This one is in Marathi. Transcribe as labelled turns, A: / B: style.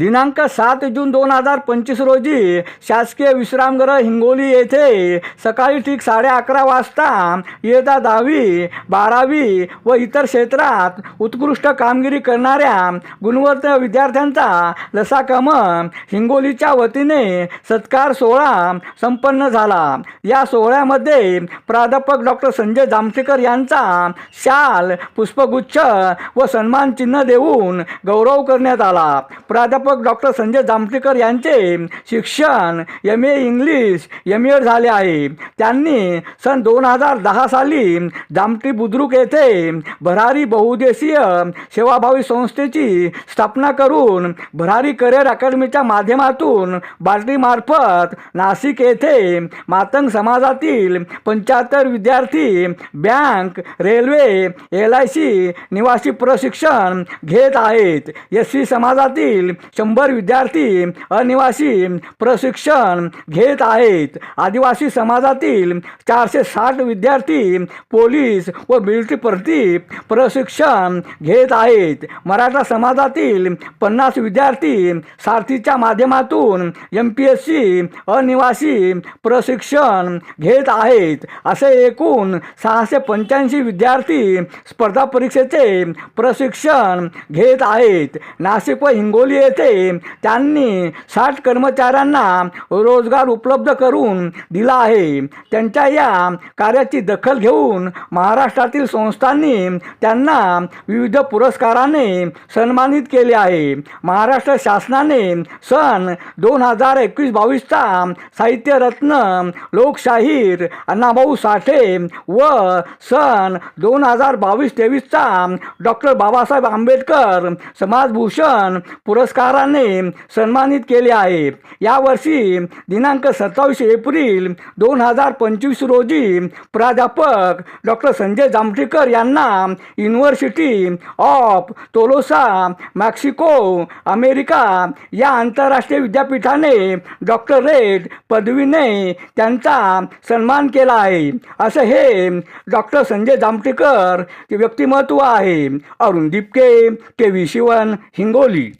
A: दिनांक सात जून दोन हजार पंचवीस रोजी शासकीय विश्रामगृह हिंगोली येथे सकाळी ठीक साडे अकरा वाजता इयत्ता दहावी बारावी व इतर क्षेत्रात उत्कृष्ट कामगिरी करणाऱ्या गुणवत्त विद्यार्थ्यांचा लसाकम हिंगोलीच्या वतीने सत्कार सोहळा संपन्न झाला. या सोहळ्यामध्ये प्राध्यापक डॉक्टर संजय जामशेकर यांचा शाल पुष्पगुच्छ व सन्मान चिन्ह देऊन गौरव करण्यात आला. प्राध्यापक प्राध्यापक डॉक्टर संजय जामटेकर यांचे शिक्षण M A English M Ed झाले आहे. त्यांनी सन दोन हजार दहा साली जामटी बुद्रुक येथे भरारी बहुउद्देशीय सेवाभावी संस्थेची स्थापना करून भरारी करिअर अकॅडमीच्या माध्यमातून बार्टीमार्फत नाशिक येथे मातंग समाजातील पंच्याहत्तर विद्यार्थी bank railway L I C निवासी प्रशिक्षण घेत आहेत. एस सी समाजातील शंभर विद्यार्थी अनिवासी प्रशिक्षण घेत आहेत. आदिवासी समाजातील चारशे साठ विद्यार्थी पोलीस व मिलिटरी प्रती प्रशिक्षण घेत आहेत. मराठा समाजातील पन्नास विद्यार्थी सारथीच्या माध्यमातून एम पी एस सी अनिवासी प्रशिक्षण घेत आहेत. असे एकूण सहाशे पंच्याऐंशी विद्यार्थी स्पर्धा परीक्षेचे प्रशिक्षण घेत आहेत. नाशिक व हिंगोली येथे त्यांनी साठ कर्मचाऱ्यांना रोजगार उपलब्ध करून दिला आहे. त्यांच्या या कार्याची दखल घेऊन महाराष्ट्रातील संस्थांनी त्यांना विविध पुरस्काराने सन्मानित केले आहे. महाराष्ट्र शासनाने सन दोन हजार एकवीस बावीसचा साहित्यरत्न लोकशाहीर अण्णाभाऊ साठे व सन दोन हजार बावीस तेवीसचा डॉक्टर बाबासाहेब आंबेडकर समाजभूषण पुरस्काराने सन्मानित केले आहे. यावर्षी दिनांक सत्तावीस एप्रिल दोन हजार पंचवीस रोजी प्राध्यापक डॉक्टर संजय जामठेकर यांना university of Tolosa Mexico America या आंतरराष्ट्रीय विद्यापीठाने डॉक्टरेट पदवीने त्यांचा सन्मान केला आहे. असं हे डॉक्टर संजय जामटेकर व्यक्तिमत्व आहे. Arun Dipke K V Shivan Hingoli.